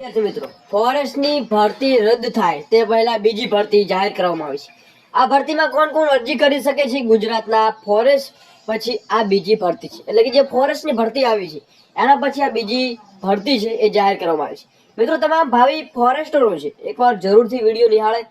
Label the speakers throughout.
Speaker 1: મિત્રો, ફોરેસ્ટની ભરતી રદ થાય. તે પહેલા બીજી ભરતી જાહેર કરવામાં આવી છે. આ ભરતીમાં કોણ કોણ અરજી કરી શકે છે? ગુજરાતના ફોરેસ્ટ, પછી આ બીજી ભરતી છે. એટલે કે જે ફોરેસ્ટની ભરતી આવી છે, એના પછી આ બીજી ભરતી છે એ જાહેર કરવામાં આવી છે. મિત્રો, તમામ ભાવિ ફોરેસ્ટરો છે, એકવાર જરૂરથી વીડિયો નિહાળે.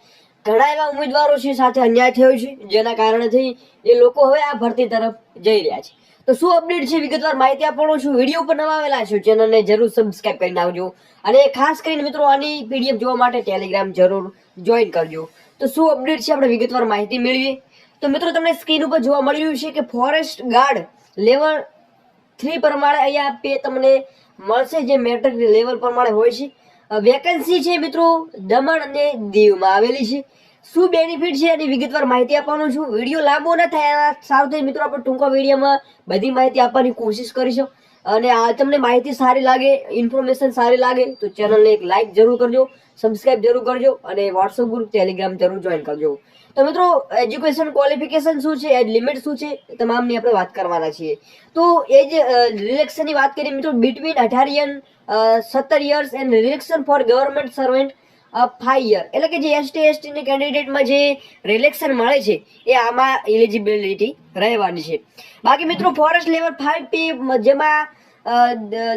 Speaker 1: ઘણા એવા ઉમેદવારો છે સાથે અન્યાય થયો છે, જેના કારણેથી એ લોકો હવે આ ભરતી તરફ જઈ રહ્યા છે. તો શું અપડેટ છે? વિગતવાર માહિતી આપવાનો છું. વીડિયો ઉપર નવા આવેલા છો, ચેનલને જરૂર સબસ્ક્રાઇબ કરી નાખજો. અને ખાસ કરીને મિત્રો, આની પીડીએફ જોવા માટે ટેલિગ્રામ જરૂર જોઈન કરજો. તો શું અપડેટ છે? આપણે વિગતવાર માહિતી મેળવીએ. તો મિત્રો, તમને સ્ક્રીન ઉપર જોવા મળી રહ્યું છે કે ફોરેસ્ટ ગાર્ડ લેવલ થ્રી પ્રમાણે અહીંયા પે તમને મળશે. જે મેટ્રિક લેવલ પ્રમાણે હોય છે. વેકેન્સી છે મિત્રો, દમણ અને દીવમાં આવેલી છે. શું બેનિફિટ છે એની વિગતવાર માહિતી આપવાનો છું. વીડિયો લાંબો ન થાય સારું થાય મિત્રો આપણે ટૂંકા વિડીયોમાં બધી માહિતી આપવાની કોશિશ કરીશું. અને આ તમને માહિતી સારી લાગે ઇન્ફોર્મેશન સારી લાગે, તો ચેનલને એક લાઇક જરૂર કરજો સબસ્ક્રાઇબ જરૂર કરજો, અને વોટ્સઅપ ગ્રુપ ટેલિગ્રામ જરૂર જોઈન કરજો. તો મિત્રો એજ્યુકેશન ક્વોલિફિકેશન શું છે, એજ લિમિટ શું છે તમામની આપણે વાત કરવાના છીએ. તો એ જે રિલેક્શનની વાત કરીએ મિત્રો બિટવીન અઢાર યન સત્તર years and relaxation for government servant five year એટલે કે જે એસટી એસટીની કેન્ડિડેટમાં જે રિલેક્શન મળે છે, એ આમાં એલિજિબિલિટી રહેવાની છે. બાકી મિત્રો ફોરેસ્ટ લેવલ ફાઈવ પી જેમાં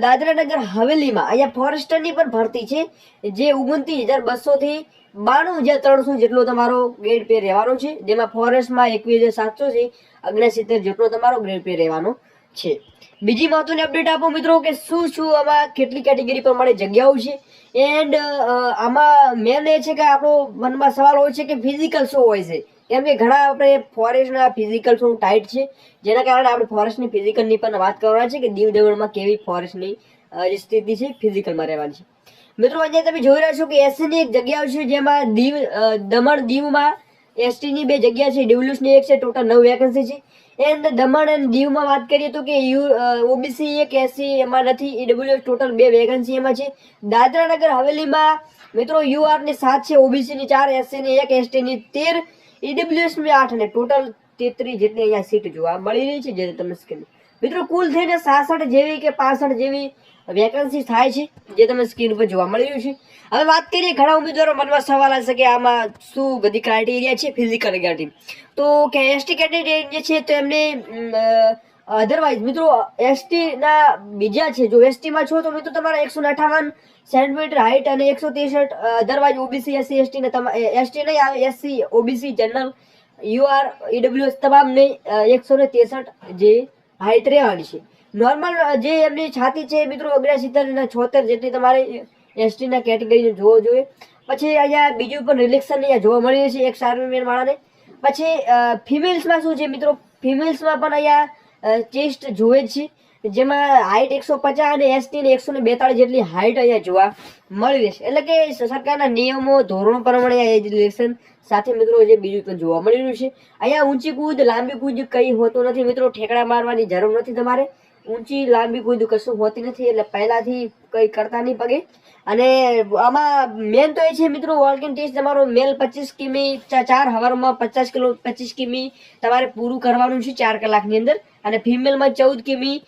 Speaker 1: દાદરાનગર હવેલીમાં, અહીંયા ફોરેસ્ટરની પણ ભરતી છે, જે ઓગણત્રીસ હજાર બસોથી બાણું હજાર ત્રણસો જેટલો તમારો ગ્રેડ પે રહેવાનો છે. જેમાં ફોરેસ્ટમાં એકવીસ હજાર સાતસો થી ઓગણસિત્તેર જેટલો તમારો ગ્રેડ પે રહેવાનો છે. બીજી મહત્વની અપડેટ આપો મિત્રો કે શું શું આમાં કેટલી કેટેગરી પ્રમાણે જગ્યાઓ છે. એન્ડ આમાં મેન એ છે કે આપણો મનમાં સવાલ હોય છે કે ફિઝિકલ શું હોય છે. કેમ કે ઘણા આપણે ફોરેસ્ટના ફિઝિકલ શું ટાઈટ છે. જેના કારણે આપણે ફોરેસ્ટની ફિઝિકલની પણ વાત કરવાની છે કે દીવ દમણમાં કેવી ફોરેસ્ટની જે સ્થિતિ છે ફિઝિકલમાં રહેવાની છે. મિત્રો અહીંયા તમે જોઈ રહ્યા છો કે એસીની એક જગ્યાઓ છે જેમાં દીવ દમણ દીવમાં એસટીની બે જગ્યા છે ડિવલ્યુસની એક છે ટોટલ નવ વેકેન્સી છે. એ અંદર દમણ અને દીવમાં વાત કરીએ તો કે યુ ઓબીસી એક એસસી એમાં નથી ઈડબ્લ્યુએસ ટોટલ બે વેકન્સી એમાં છે. દાદરાનગર હવેલીમાં, મિત્રો યુઆરની સાત છે ઓબીસીની ચાર એસસીની એક એસટીની તેર ઈડબ્લ્યુએસની આઠ અને ટોટલ તેત્રીસ જેટલી અહીંયા સીટ જોવા મળી રહી છે. જે તમે સ્ક્રીન મિત્રો, કુલ થઈને સાસઠ જેવી કે પાસઠ જેવી વેકન્સી થાય છે, જે તમે સ્ક્રીન ઉપર જોવા મળી રહ્યું છે. હવે વાત કરીએ ઘણા ઉમેદવારો મનમાં સવાલ હશે કે આમાં શું બધી ક્રાઇટેરિયા છે ફિઝિકલ રિગાર્ડિંગ તો કે એસટી કેટેગરી જે છે, તો એમને અધરવાઇઝ મિત્રો એસટીના બીજા છે, જો એસટીમાં છો, તો મિત્રો, તમારા એકસો અઠાવન સેન્ટીમીટર હાઇટ અને એકસો ત્રેસઠ અધરવાઇઝ ઓબીસી એસસી એસટી ને એસટી નહીં આવે SC OBC general UR EWS તમામને એકસો ને ત્રેસઠ જે હાઇટ રહેવાની છે. નોર્મલ જે એમની છાતી છે મિત્રો ઓગણસિત્તેર અને છોતેર જેટલી તમારે એસટીના કેટેગરીને જોવો જોઈએ. પછી અહીંયા બીજું પણ રિલેક્શન અહીંયા જોવા મળી રહ્યું છે એક સાર્વમેન વાળાને. પછી ફિમેલ્સમાં શું છે મિત્રો? ફિમેલ્સમાં પણ અહીંયા ચેસ્ટ જોવે જ છે. જેમાં હાઇટ એકસો પચાસ અને એસટી ને એકસો ને બેતાળીસ જેટલી હાઇટ અહીંયા જોવા મળી રહેશે. એટલે કે સરકારના નિયમો, ધોરણો પ્રમાણે આ એજ સાથે મિત્રો જે બીજું પણ જોવા મળી રહ્યું છે. અહીંયા ઊંચી કૂદ, લાંબી કૂદ કંઈ હોતું નથી. મિત્રો ઠેકડા મારવાની જરૂર નથી તમારે. ઊંચી લાંબી કોઈ કશું હોતી નથી એટલે પહેલાથી કંઈ કરતા નહીં પગે. અને આમાં મેન તો એ છે મિત્રો વોલ્કિંગ ટેસ્ટ તમારો મેલ પચીસ કિમી ચાર હવારમાં પચાસ કિલો પચીસ કિમી તમારે પૂરું કરવાનું છે ચાર કલાકની અંદર. અને ફિમેલમાં ચૌદ કિમી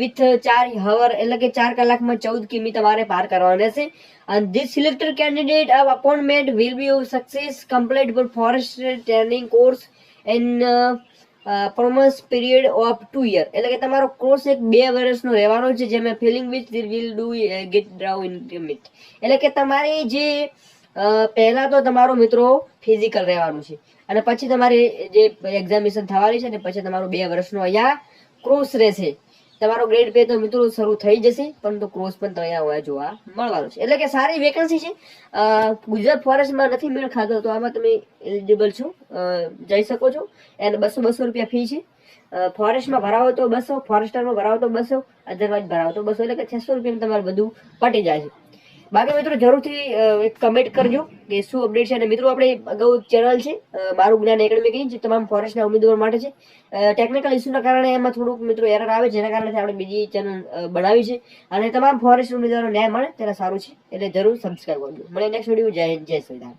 Speaker 1: વિથ ચાર હવર એટલે કે ચાર કલાકમાં ચૌદ કિમી તમારે પાર કરવાના રહેશે and this selected candidate of will be of success complete for forest training course in uh, performance period of two year એટલે કે તમારો કોર્સ એક બે વર્ષનો રહેવાનો છે જેમાં filling which will do get draw in meet એટલે કે તમારી જે પહેલાં તો તમારો મિત્રો ફિઝિકલ રહેવાનું છે. અને પછી તમારી જે એક્ઝામિનેશન થવાની છે ને પછી તમારો બે વર્ષનો અહીંયા ક્રોસ રહેશે. તમારો ગ્રેડ પે તો મિત્રો શરૂ થઈ જશે, પરંતુ ક્રોસ પણ તો અહીંયા જોવા મળવાનો છે. એટલે કે સારી વેકેન્સી છે. ગુજરાત ફોરેસ્ટમાં નથી મેળ ખાતો તો આમાં તમે એલિજિબલ છો. જઈ શકો છો. એને બસો બસો રૂપિયા ફી છે. ફોરેસ્ટમાં ભરાવો તો બસો ફોરેસ્ટરમાં ભરાવો તો બસો અધરવાઇઝ ભરાવો તો બસો. એટલે કે છસો રૂપિયામાં તમારે બધું પટી જાય છે. બાકી મિત્રો જરૂરથી એક કમેન્ટ કરજો કે શું અપડેટ છે. અને મિત્રો, આપણે અગાઉ ચેનલ છે મારું જ્ઞાન એકેડમી જે તમામ ફોરેસ્ટના ઉમેદવાર માટે છે. ટેકનિકલ ઇસ્યુના કારણે એમાં થોડુંક મિત્રો એરર આવે, જેના કારણે આપણે બીજી ચેનલ બનાવી છે. અને તમામ ફોરેસ્ટ ઉમેદવારો ન્યાય મળે, તેના સારું છે. એટલે જરૂર સબસ્ક્રાઈબ કરજો. મળે નેક્સ્ટ વીડિયો જય જય રામ.